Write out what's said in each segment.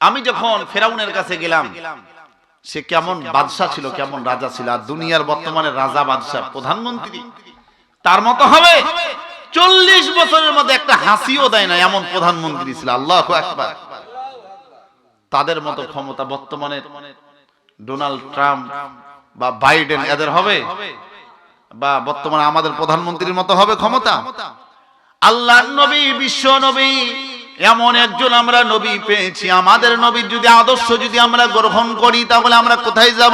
আমি যখন ফেরাউনের কাছে গেলাম, সে কেমন বাদশা ছিল, কেমন রাজা ছিল, আর দুনিয়ার বর্তমানে রাজা বাদশা প্রধানমন্ত্রী, তার মতো হবে? চল্লিশ বছরের মধ্যে একটা হাসিও দেয় না, এমন প্রধানমন্ত্রী ছিল, আল্লাহ একবার তাদের মতো ক্ষমতা বর্তমানে ডোনাল্ড ট্রাম্প বা বাইডেন, এদের হবে? বা বর্তমানে আমাদের প্রধানমন্ত্রীর মতো হবে ক্ষমতা? আল্লাহ নবী, বিশ্ব নবী এমন একজন আমরা নবী পেয়েছি। আমাদের নবীর যদি আদর্শ যদি আমরা গ্রহণ করি, তাহলে আমরা কোথায় যাব?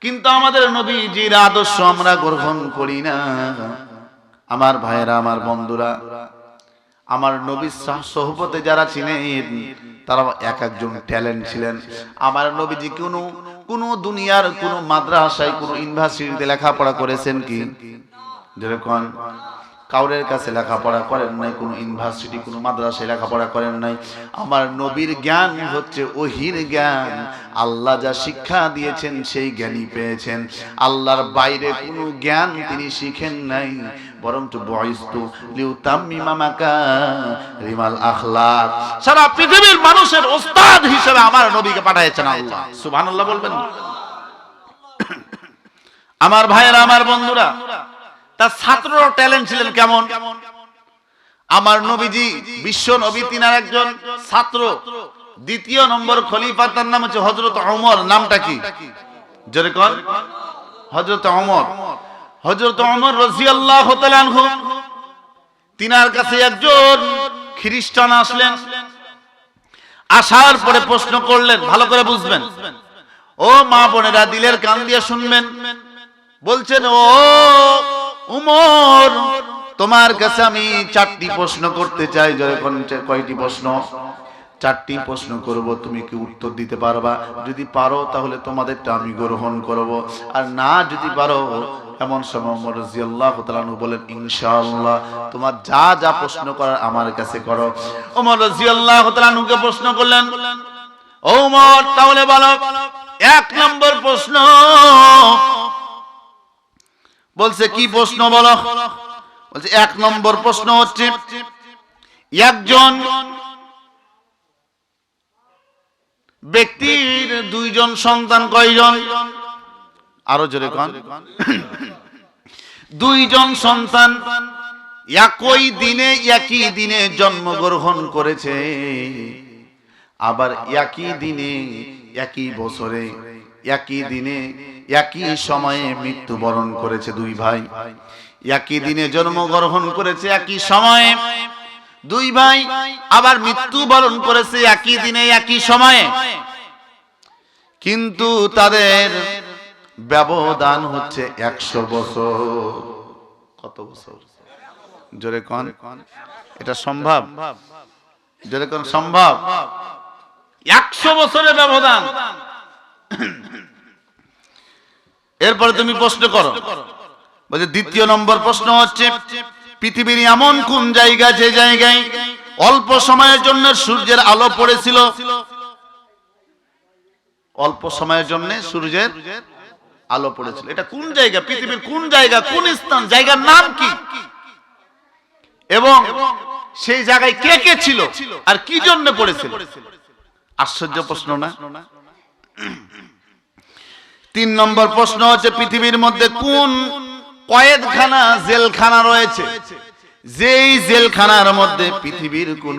কিন্তু আমাদের নবীজির আদর্শ আমরা গ্রহণ করি না। আমার ভাইয়েরা, আমার বন্ধুরা, আমার নবীর সাহ- সহবতে যারা ছিলেন তারা এক একজন ট্যালেন্ট ছিলেন। আমার নবীজি কোনো কোনো দুনিয়ার কোনো মাদ্রাসায়, কোনো ইউনিভার্সিটিতে লেখাপড়া করেছেন কি? যেরকম কাউরের কাছে লেখাপড়া করেন নাই, কোনো ইউনিভার্সিটি, কোনো মাদ্রাসায় লেখাপড়া করেন নাই। আমার নবীর জ্ঞান হচ্ছে ওহির জ্ঞান। আল্লাহ যা শিক্ষা দিয়েছেন সেই জ্ঞানই পেয়েছেন। আল্লাহর বাইরে কোনো জ্ঞান তিনি শিখেন নাই। বরং তো বয়স্তু লিউতাম্মিমামাকা রিমাল আখলাক। সারা পৃথিবীর মানুষের ওস্তাদ হিসেবে আমার নবীকে পাঠিয়েছেন আল্লাহ। সুবহানাল্লাহ বলবেন। আমার ভাইয়েরা, আমার বন্ধুরা তার ছাত্র ট্যালেন্ট ছিলেন কেমন? আমার নবীজি বিশ্ব নবী তিনার একজন ছাত্র। দ্বিতীয় নম্বর খলিফা, তার নাম হচ্ছে হজরত অমর নামটা কি? জোরে কর হজরত অমর হজরত অমর তাআলা আনহু। তিনার কাছে একজন খ্রিস্টান আসলেন। আসার পরে প্রশ্ন করলেন, ভালো করে বুঝবেন। ও মা বোনেরা, দিলের কান দিয়ে শুনবেন। বলছেন, ও উমর, তোমার কাছে আমি চারটি প্রশ্ন করতে চাই কয়টি প্রশ্ন? চারটি প্রশ্ন করব, তুমি কি উত্তর দিতে পারবা? যদি পারো, তাহলে তোমাদেরটা আমি গ্রহণ করব। আর না, যদি পারো, এমন সময় ওমর রাদিয়াল্লাহু বলেন, ইনশাআল্লাহ, তোমার যা যা প্রশ্ন করার আমার কাছে করো। ওমর রাদিয়াল্লাহু প্রশ্ন করলেন ওমর তাহলে বলো, এক নম্বর প্রশ্ন বলছে কি প্রশ্ন বলো? বলছে এক নম্বর প্রশ্ন হচ্ছে একজন ব্যক্তির দুইজন সন্তান কয়জন? আরও জোরে কন। দুইজন সন্তান একই দিনে একই দিনে জন্মগ্রহণ করেছে আবার একই দিনে একই বছরে একই দিনে একই সময়ে মৃত্যুবরণ করেছে দুই ভাই। একই দিনে জন্মগ্রহণ করেছে একই সময়ে। দুই ভাই আবার মৃত্যুবরণ করেছে একই দিনে একই সময়ে। কিন্তু তাদের ব্যবধান হচ্ছে একশো বছর। কত বছর? জোরে কন। এটা সম্ভব। জোরে কন সম্ভব? একশো বছরের ব্যবধান। এরপরে তুমি প্রশ্ন করো। বলছে, দ্বিতীয় নম্বর প্রশ্ন হচ্ছে, পৃথিবীর এমন কোন জায়গা, যে জায়গায় অল্প সময়ের জন্য সূর্যের আলো পড়েছিল? অল্প সময়ের জন্য সূর্যের আলো পড়েছিল। এটা কোন জায়গা? পৃথিবীর কোন জায়গা, কোন স্থান, জায়গার নাম কি? এবং সেই জায়গায় কে কে ছিল? আর কি জন্য পড়েছিল? আশ্চর্য প্রশ্ন না? তিন নম্বর প্রশ্ন হচ্ছে, পৃথিবীর মধ্যে কোন কয়েদখানা জেলখানা রয়েছে? যেই জেলখানার মধ্যে পৃথিবীর কোন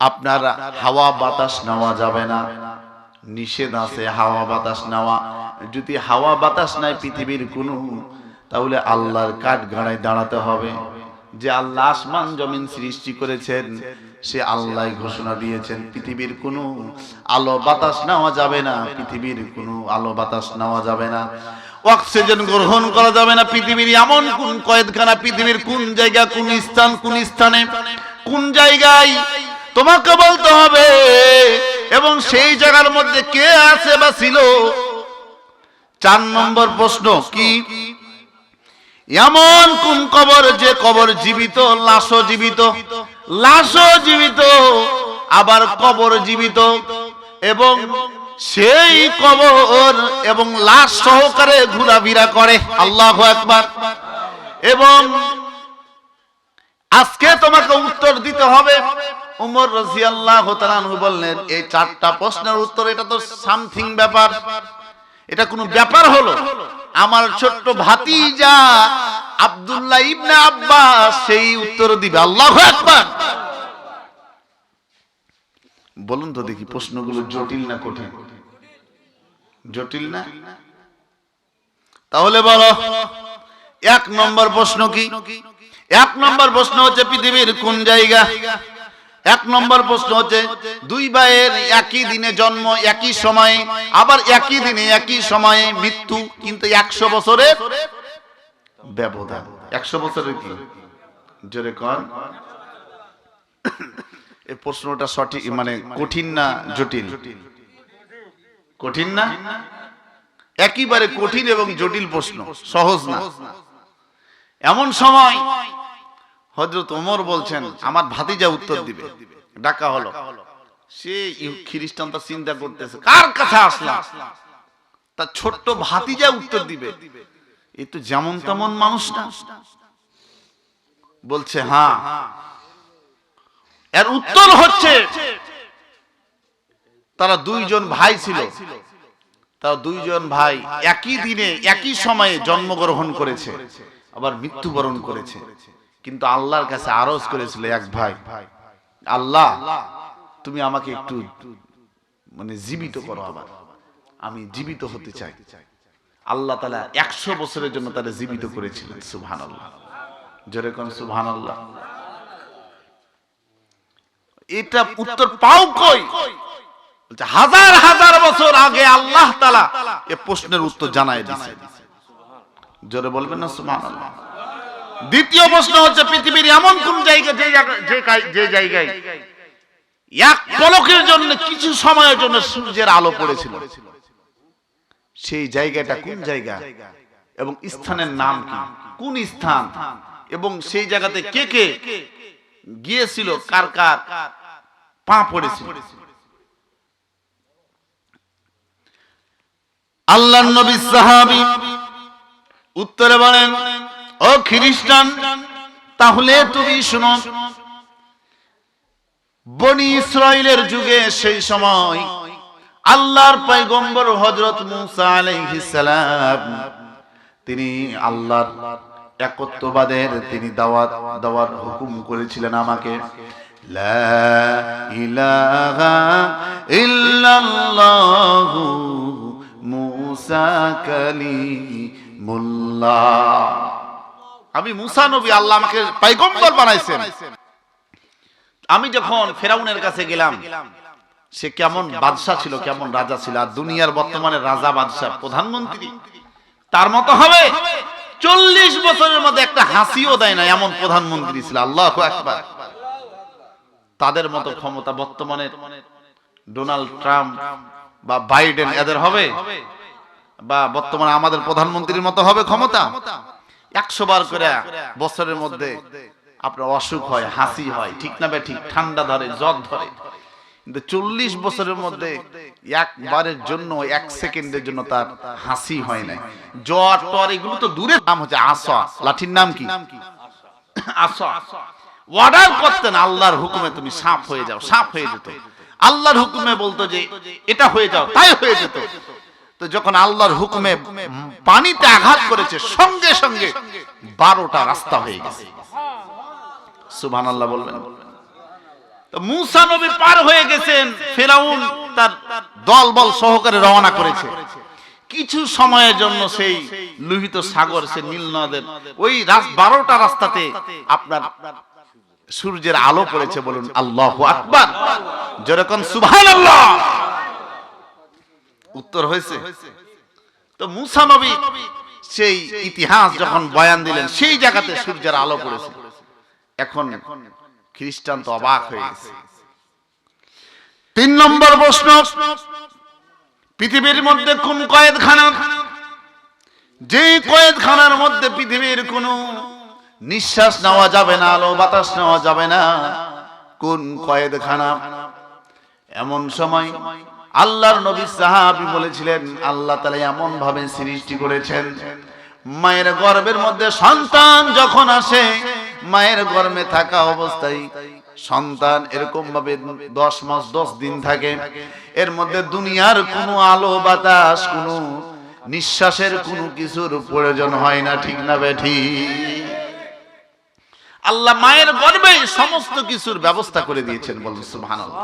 আপনার হাওয়া বাতাস নেওয়া যাবে না। নিষেধ আছে হাওয়া বাতাস নেওয়া। যদি হাওয়া বাতাস নাই পৃথিবীর কোনো, তাহলে আল্লাহর কাঠ গাড়ায় দাঁড়াতে হবে। যে আল্লাহ আসমান জমিন সৃষ্টি করেছেন, সে আল্লাহ ঘোষণা দিয়েছেন, পৃথিবীর কোনো আলো বাতাস নেওয়া যাবে না, পৃথিবীর কোনো আলো বাতাস নেওয়া যাবে না। অক্সিজেন গ্রহণ করা যাবে না, পৃথিবীর এমন কোন কয়েদখানা, পৃথিবীর কোন জায়গা, কোন স্থান, কোন স্থানে, কোন জায়গায় তোমাকে বলতে হবে, এবং সেই জায়গার মধ্যে কে আছে বা ছিল? চার নম্বর প্রশ্ন কি? এমন কোন কবর যে কবর জীবিত, লাশও জীবিত লাশও জীবিত, আবার কবর জীবিত, এবং সেই কবর এবং লাশ সহকারে ঘোরাফেরা করে। আল্লাহ একবার এবং আজকে তোমাকে উত্তর দিতে হবে। উমর রাজিয়াল্লাহু বললেন, এই চারটা প্রশ্নের উত্তর, এটা তো সামথিং ব্যাপার। এটা কোনো ব্যাপার হলো? আমার ছোট্ট ভাতিজা আব্দুল্লাহ ইবনে আব্বাস সেই উত্তর দিবে। আল্লাহু আকবার। বলুন তো দেখি প্রশ্নগুলো জটিল না কঠিন? জটিল না? তাহলে বলো, এক নম্বর প্রশ্ন কি? এক নম্বর প্রশ্ন হচ্ছে পৃথিবীর কোন জায়গা? এক নম্বর প্রশ্ন হচ্ছে, দুই ভাইয়ের একই দিনে জন্ম, একই সময়ে, আবার একই দিনে একই সময়ে মৃত্যু, কিন্তু একশো বছরের ব্যবধান। একশো বছরের কি? জোরে কর এই প্রশ্নটা সঠিক মানে কঠিন না জটিল? কঠিন না? একেবারে কঠিন এবং জটিল প্রশ্ন, সহজ না। এমন সময় হজরত ওমর বলছেন আমার ভাতিজা উত্তর দিবে। ডাকা হলো। সে ইহু- খ্রিস্টান তা চিন্তা করতেছে কার কাছে আসলাম? তার ছোট্ট ভাতিজা উত্তর দিবে। এই তো যেমন তেমন মানুষ না। বলছে হ্যাঁ। এর উত্তর হচ্ছে তারা দুইজন ভাই ছিল। তারা দুইজন ভাই একই দিনে একই সময়ে জন্মগ্রহণ করেছে। আবার মৃত্যুবরণ করেছে। কিন্তু আল্লাহর কাছে আরজ করেছিল এক ভাই, আল্লাহ, তুমি আমাকে একটু মানে জীবিত করো আবার। আমি জীবিত হতে চাই। আল্লাহ তালা একশো বছরের জন্য তারা জীবিত করেছিলেন সুবহান আল্লাহ জোরে কোন সুবহান আল্লাহ এটা উত্তর পাও কই? হাজার হাজার বছর আগে আল্লাহ তালা এ প্রশ্নের উত্তর জানায় দিছে। জোরে বলবেন না, সুবহানাল্লাহ? দ্বিতীয় প্রশ্ন হচ্ছে পৃথিবীর এমন কোন জায়গা, যে জায়গায় এক পলকের জন্য কিছু সময়ের জন্য সূর্যের আলো পড়েছিল? সেই জায়গাটা কোন জায়গা? এবং স্থানের নাম কি? কোন স্থান? এবং সেই জায়গাতে কে কে গিয়েছিল? কার কার পা পড়েছিল? আল্লাহ নবী সাহাবী উত্তরে বলেন ও খ্রিস্টান, তাহলে তুমি শুনো, বনি ইসরায়েলের যুগে সেই সময় আল্লাহর পয়গম্বর হযরত মুসা সালাম, তিনি আল্লাহর একত্ববাদের তিনি দাওয়াত দেওয়ার হুকুম করেছিলেন আমাকে। লা ইলাহা ইল্লাল্লাহু মুসা কালিমুল্লাহ। আমি মুসা নবী আল্লাহ আমাকে পয়গম্বর বানাইছেন। আমি যখন ফেরাউনের কাছে গেলাম, সে কেমন বাদশাহ ছিল, কেমন রাজা ছিল, আর দুনিয়ার বর্তমানে রাজা, বাদশাহ, প্রধানমন্ত্রী, তার মতো হবে। চল্লিশ বছরের মধ্যে একটা হাসিও দেয় না, এমন প্রধানমন্ত্রী ছিল। আল্লাহ একবার তাদের মতো ক্ষমতা বর্তমানে ডোনাল্ড ট্রাম্প বা বাইডেন, এদের হবে? বা বর্তমানে আমাদের প্রধানমন্ত্রীর মতো হবে ক্ষমতা? একশো বার করে বছরের মধ্যে আপনার অসুখ হয়, হাসি হয়, ঠিক না ঠিক? ঠান্ডা ধরে, জ্বর ধরে। কিন্তু চল্লিশ বছরের মধ্যে একবারের জন্য, এক সেকেন্ডের জন্য তার হাসি হয় না জ্বর, টর, এগুলো তো দূরে নাম হচ্ছে আসা লাঠির নাম কি? আসা অর্ডার করতেন, আল্লাহর হুকুমে তুমি সাপ হয়ে যাও সাপ হয়ে যেত। আল্লাহর হুকুমে বলতো যে, এটা হয়ে যাও, তাই হয়ে যেত। তো যখন আল্লাহর হুকুমে পানিতে আঘাত করেছে, সঙ্গে সঙ্গে বারোটা রাস্তা হয়ে গেছে। সুবহান আল্লাহ বলবেন মুসা নবী পার হয়ে গেছেন, ফেরাউন তার দল বল সহকারে রওনা করেছে। কিছু সময়ের জন্য সেই লোহিত সাগর সে নীল নদের ওই বারোটা রাস্তাতে আপনার সূর্যের আলো পড়েছে বলুন, আল্লাহ আকবার। যেরকম সুভান আল্লাহ উত্তর হয়েছে। তো মুসা নবী সেই ইতিহাস যখন বয়ান দিলেন, সেই জায়গাতে সূর্যের আলো পড়েছে। এখন খ্রিস্টান তো অবাক হয়ে গেছে। তিন নম্বর প্রশ্ন, পৃথিবীর মধ্যে কোন কয়েদখানা? যে কয়েদখানার মধ্যে পৃথিবীর কোন নিঃশ্বাস নেওয়া যাবে না, আলো বাতাস নেওয়া যাবে না, কোন কয়েদখানা? এমন সময় আল্লাহর নবী সাহাবী বলেছিলেন, আল্লাহ তাআলা এমন ভাবে সৃষ্টি করেছেন, মায়ের গর্ভের মধ্যে সন্তান যখন আসে, মায়ের গর্ভে থাকা অবস্থায় সন্তান এরকম ভাবে দশ মাস, দশ দিন থাকে। এর মধ্যে দুনিয়ার কোনো আলো, বাতাস, কোনো নিঃশ্বাসের কোনো কিছুর প্রয়োজন হয় না, ঠিক না বেঠি আল্লাহ মায়ের গর্বে সমস্ত কিছুর ব্যবস্থা করে দিয়েছেন, বলুন সুবহানাল্লাহ।